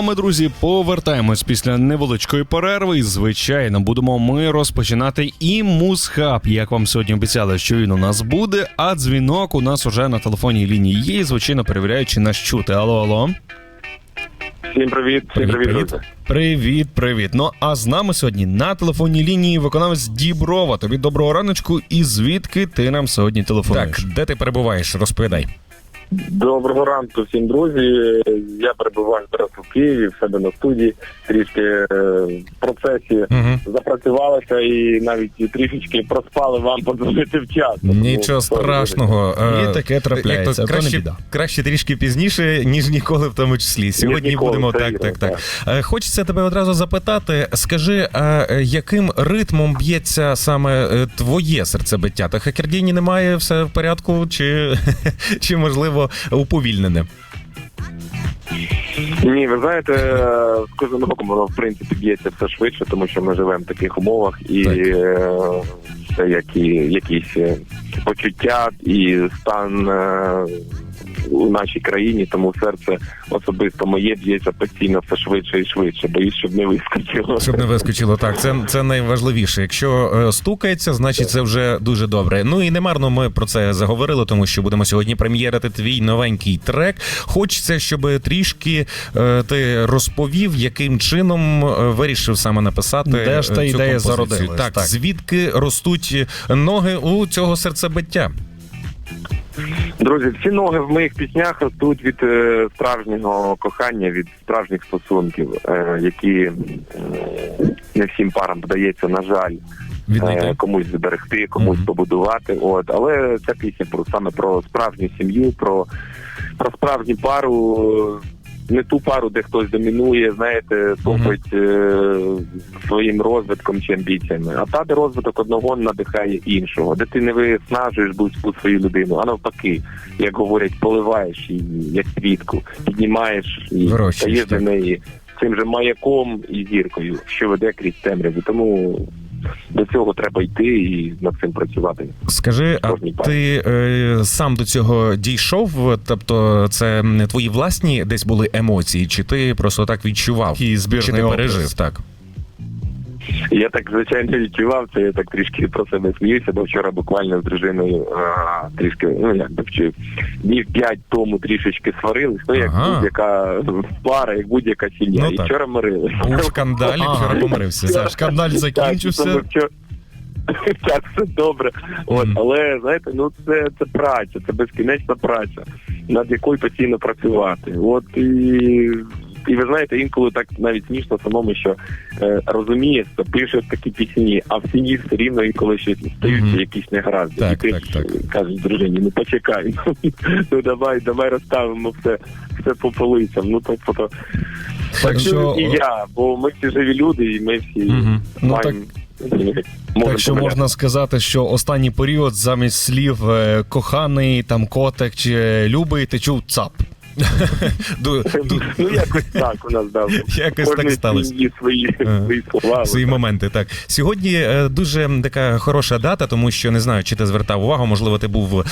а ми, друзі, повертаємось після невеличкої перерви. І, звичайно, будемо ми розпочинати і музхаб. Як вам сьогодні обіцяли, що він у нас буде. А дзвінок у нас уже на телефонній лінії є. І, звичайно, перевіряючи нас чути. Алло, алло. Всім привіт, всім привіт, друзі. Привіт, привіт. Ну а з нами сьогодні на телефонній лінії виконавець Діброва. Тобі доброго раночку. І звідки ти нам сьогодні телефонуєш? Так, де ти перебуваєш? Розповідай. Доброго ранку всім друзі. Я перебуваю зараз у Києві, в себе на студії, трішки е, в процесі Угу. запрацювалися і навіть трішечки проспали вам подзвонити вчасно. Нічого страшного. І Е, таке трапляється, як краще, біда. краще трішки пізніше, ніж ніколи в тому числі. Сьогодні ніколи, будемо це так, так, так. Е, Хочеться тебе одразу запитати. Скажи, а е, яким ритмом б'ється саме твоє серцебиття? Та хакердіні немає, все в порядку, чи, чи можливо уповільнене? Ні, ви знаєте, з кожним роком воно в принципі б'ється все швидше, тому що ми живемо в таких умовах, і Так. е, це які якісь е, почуття і стан е, у нашій країні, тому серце особисто моє б'ється постійно все швидше і швидше, боюсь, щоб не вискочило. Щоб не вискочило так, це, це найважливіше. Якщо е, стукається, значить це вже дуже добре. Ну і немарно ми про це заговорили, тому що будемо сьогодні прем'єрити твій новенький трек. Хочеться, щоб трішки е, ти розповів, яким чином е, вирішив саме написати. Де ж та цю ідея композицію. зародилась, Так, так. звідки ростуть ноги у цього серцебиття? Друзі, всі ноги в моїх піснях ростуть від е, справжнього кохання, від справжніх стосунків, е, які е, не всім парам вдається, на жаль, е, комусь зберегти, комусь Мгм. побудувати. От, але ця пісня про саме про справжню сім'ю, про, про справжню пару. Не ту пару, де хтось домінує, знаєте, топить е, своїм розвитком чи амбіціями. А та, де розвиток одного надихає іншого, де ти не виснажуєш будь-яку свою людину, а навпаки, як говорять, поливаєш її як квітку, піднімаєш і стаєш для неї цим же маяком і зіркою, що веде крізь темряву. Тому до цього треба йти і над цим працювати. Скажи, а ти е, сам до цього дійшов? Тобто, це не твої власні десь були емоції, чи ти просто так відчував? Чи збірний ти образ. пережив так? Я так звичайно відчував це. Я так трішки про себе сміюся, бо вчора буквально з дружиною а, трішки, ну як би вчив, днів п'ять тому трішечки сварились. Ну як Ага. будь-яка пара, як будь-яка сім'я. Ну, і вчора мирились. Був скандаль, вчора помирився. Ж скандаль закінчився. Так, вчора- Так, все добре. От, але знаєте, ну це, це праця, це безкінечна праця, над якою постійно працювати. От і, і ви знаєте, інколи так навіть смішно самому, що е, розумієш, що пишеш такі пісні, а в сім'ї все рівно інколи щось стаються Мгм. якісь негаразди. Так, і ти так, так. кажеш дружині, ну почекай, ну давай, давай розставимо все, все по полицям. Ну тобто, то, Так так що, і я, бо ми всі живі люди, і ми всі Мгм. Ну, маємо. можемо Так що можна сказати, що останній період замість слів е, коханий, там котик чи любий, ти чув цап. Ду- Ну, якось так у нас дав. Якось так сталося. Свої, свої слова. Свої моменти, так сьогодні е, дуже така хороша дата, тому що не знаю, чи ти звертав увагу, можливо, ти був е,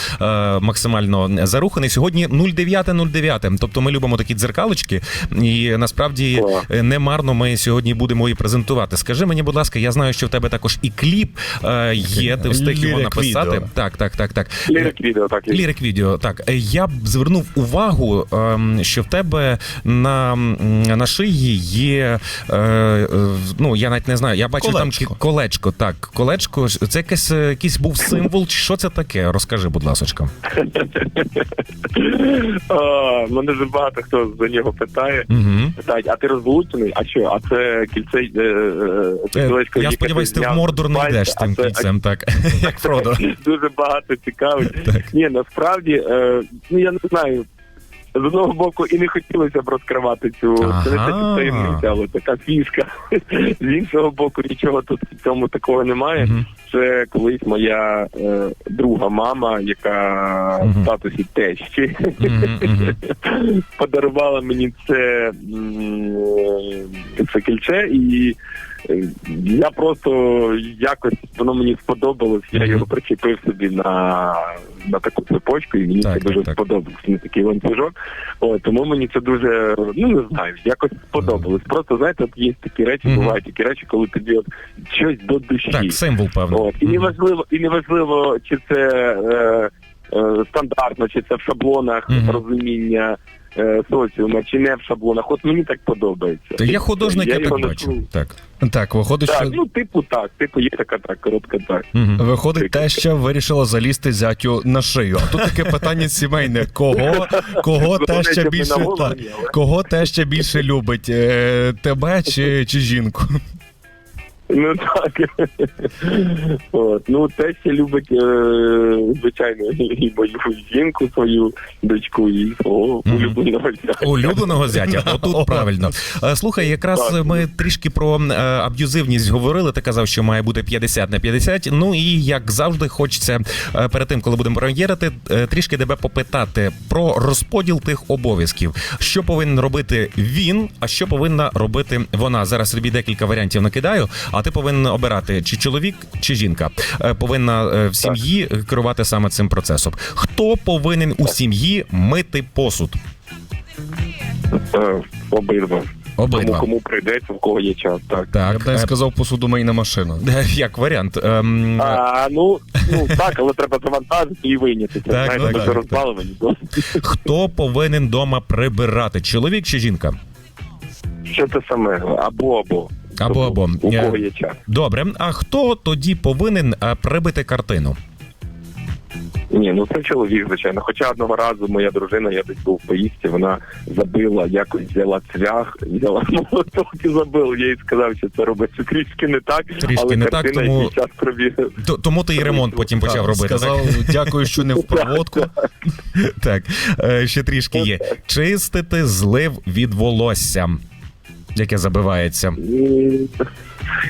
максимально заруханий. Сьогодні 09.09, Тобто ми любимо такі дзеркалочки, і насправді е, не марно ми сьогодні будемо і презентувати. Скажи мені, будь ласка, я знаю, що в тебе також і кліп е, є. Ти встиг його написати. Так, так, так, так. Лірик відео, так. Лірик відео, так я б звернув увагу, що в тебе на, на шиї є. е, Ну я навіть не знаю. Я бачу Колечко. там колечко. Так, колечко. Це якийсь, е, якийсь був символ, чи що це таке? Розкажи, будь ласка. Мене дуже багато хто за нього питає. Питають, а ти розлучений? А що? А це кільце е, Я сподіваюся, ти в Мордор не йдеш з тим кільцем, так як Фродо. Дуже багато цікавить. Ні, насправді, ну я не знаю. З одного боку і не хотілося б розкривати цю Ага. але така фішка. З іншого боку, нічого тут в цьому такого немає. Це колись моя е, друга мама, яка в статусі тещі, подарувала мені це, це кільце, і Я просто якось воно мені сподобалось. Я його причепив собі на, на таку цепочку, і мені Так, це дуже так, сподобалось. На такий ланцюжок. О, тому мені це дуже ну не знаю, якось сподобалось. Просто знаєте, от є такі речі, Мгм. бувають такі речі, коли тобі от щось до душі. Так, символ, певно. От, і Мгм. неважливо, і неважливо, чи це е, е, стандартно, чи це в шаблонах Мгм. розуміння соціума, чи не в шаблонах. От мені так подобається. То я художник, я, його так бачу. чув. Так. Так, виходить, Так, що ну типу так, типу є така так, коротка так. Мгм. Виходить, теща вирішила залізти зятю на шию. А тут таке питання сімейне: кого, кого теща Головне, більше та, більше любить? Е, тебе чи, чи жінку? Ну так. От. Ну, теща любить, е, звичайно, і мою жінку, свою дочку, і свого Мгм. улюбленого зятя. Улюбленого зятя, отут правильно. Е, Слухай, якраз Так. ми трішки про е, аб'юзивність говорили. Ти казав, що має бути 50 на 50. Ну і як завжди, хочеться е, перед тим, коли будемо прем'єрити, е, трішки тебе попитати про розподіл тих обов'язків. Що повинен робити він, а що повинна робити вона? Зараз тобі декілька варіантів накидаю, а ти повинен обирати чи чоловік, чи жінка. Е, Повинна е, в сім'ї керувати саме цим процесом. Хто повинен у сім'ї мити посуд? Е, Обидва. Обидва. Кому кому прийдеться, в кого є час, так. Я б не сказав посудомийна машина. як варіант. Ем, А, ну, ну так, але треба завантажити і вийняти. Так, знаєте, так, ну. хто повинен дома прибирати? Чоловік чи жінка? Що це саме? Або або. Або, або. У Е, кого є час. Добре. А хто тоді повинен е, прибити картину? Ні, ну це чоловік, звичайно. Хоча одного разу моя дружина, я десь був в поїздці, вона забила, якось взяла цвях, взяла молоток і забила. Я їй сказав, що це робиться трішки не так, Трішки але не так, тому- час пробігла. Т- Тому ти і ремонт потім почав Так, робити. Сказав, дякую, що не в проводку. Так, так. Е, ще трішки є. Чистити злив від волосся, яке забивається.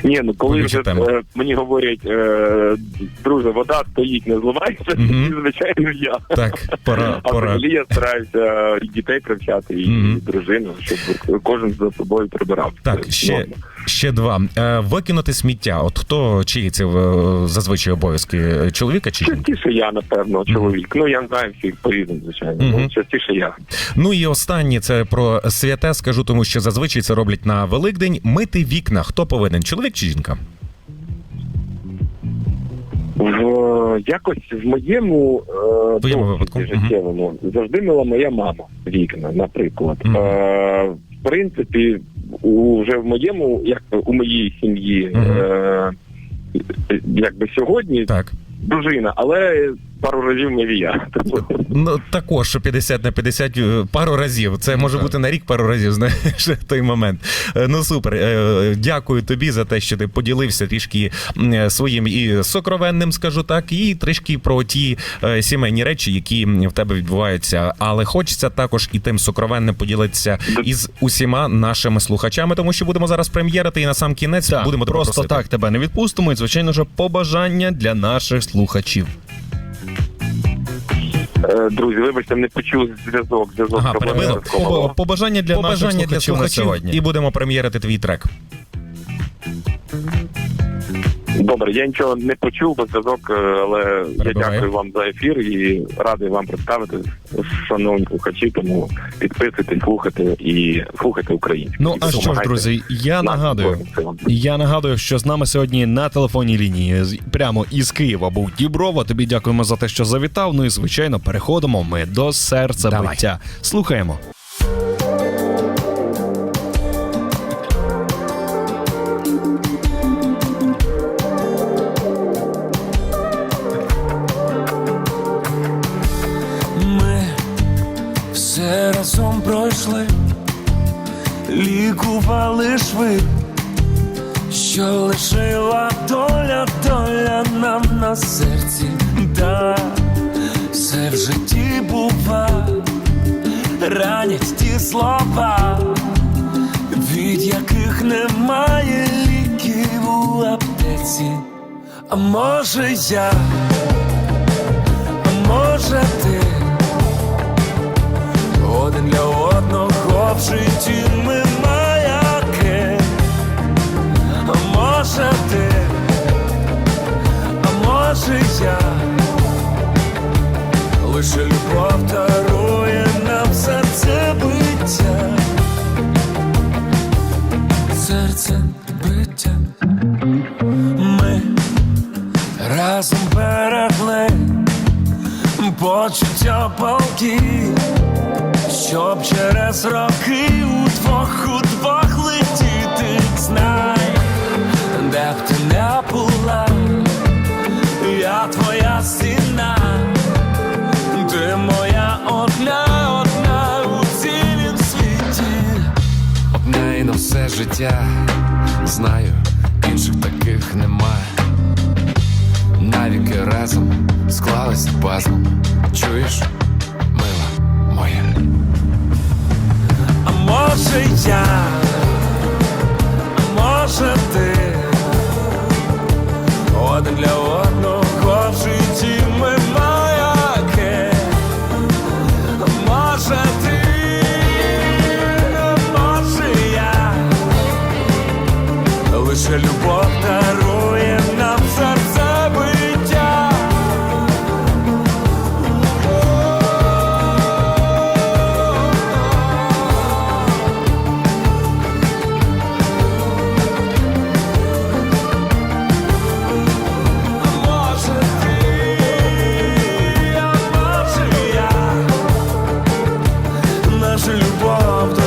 Ні, ну коли вже е, мені говорять, е, друже, вода стоїть, не зливається, Мгм. і, звичайно, я. Так, пора, А пора. взагалі я стараюся і дітей привчати, і Мгм. дружину, щоб кожен за собою прибирав. Так, ще, норма. Ще два. Е, Викинути сміття. От хто чиї це е, зазвичай обов'язки? Чоловіка чи? Частіше я, напевно, чоловік. Ну, я знаю всіх по-різному, звичайно. Мгм. Ну, частіше я. Ну і останнє це про святе. Скажу, тому що зазвичай це роблять на Великдень. Мити вікна. Хто повинен? Чоловік чи жінка? В, якось в моєму е, досвіді випадку? життєвому завжди мила моя мама вікна, наприклад. Мгм. Е, в принципі, у, вже в моєму, як у моїй сім'ї, Мгм. е, якби сьогодні Так. дружина, але пару разів не я. Тому Ну також 50 на 50 е, пару разів. Це може Так. бути на рік пару разів. Знаєш той момент. Е, Ну супер. Е, Дякую тобі за те, що ти поділився трішки своїм і сокровенним, скажу так, і трішки про ті сімейні речі, які в тебе відбуваються. Але хочеться також і тим сокровенним поділитися із усіма нашими слухачами, тому що будемо зараз прем'єрити і на сам кінець Так, будемо просто просити. так тебе не відпустимо. І звичайно ж, побажання для наших слухачів. Е, Друзі, вибачте, не почув зв'язок. Зв'язок Ага, перебило. Побажання для Побажання наших слухачів, для слухачів сьогодні. і будемо прем'єрити твій трек. Добре, я нічого не почув, бо зв'язок, е, але я дякую вам за ефір і радий вам представити, шановні слухачі, тому підписуйтесь, слухайте і слухайте українську. Ну І а що ж, друзі, я нагадую. Я нагадую, що з нами сьогодні на телефонній лінії з- прямо із Києва був Діброва. Тобі дякуємо за те, що завітав. Ну і звичайно, переходимо ми до серця Давай. биття. Слухаємо. Все разом пройшли, лікували шви, що лишила доля, доля нам на серці, да, все в житті бува, ранять ті слова, від яких немає ліків у аптеці. А може я, а може ти один для одного в житті ми маяки, а може ти, а може я, лише любов дарує. Була, я твоя стіна, ти моя одна, одна у цілім світі, одна і на все життя, знаю, інших таких немає навіки разом склалися пазлом. Чуєш, мила моя? А може я, of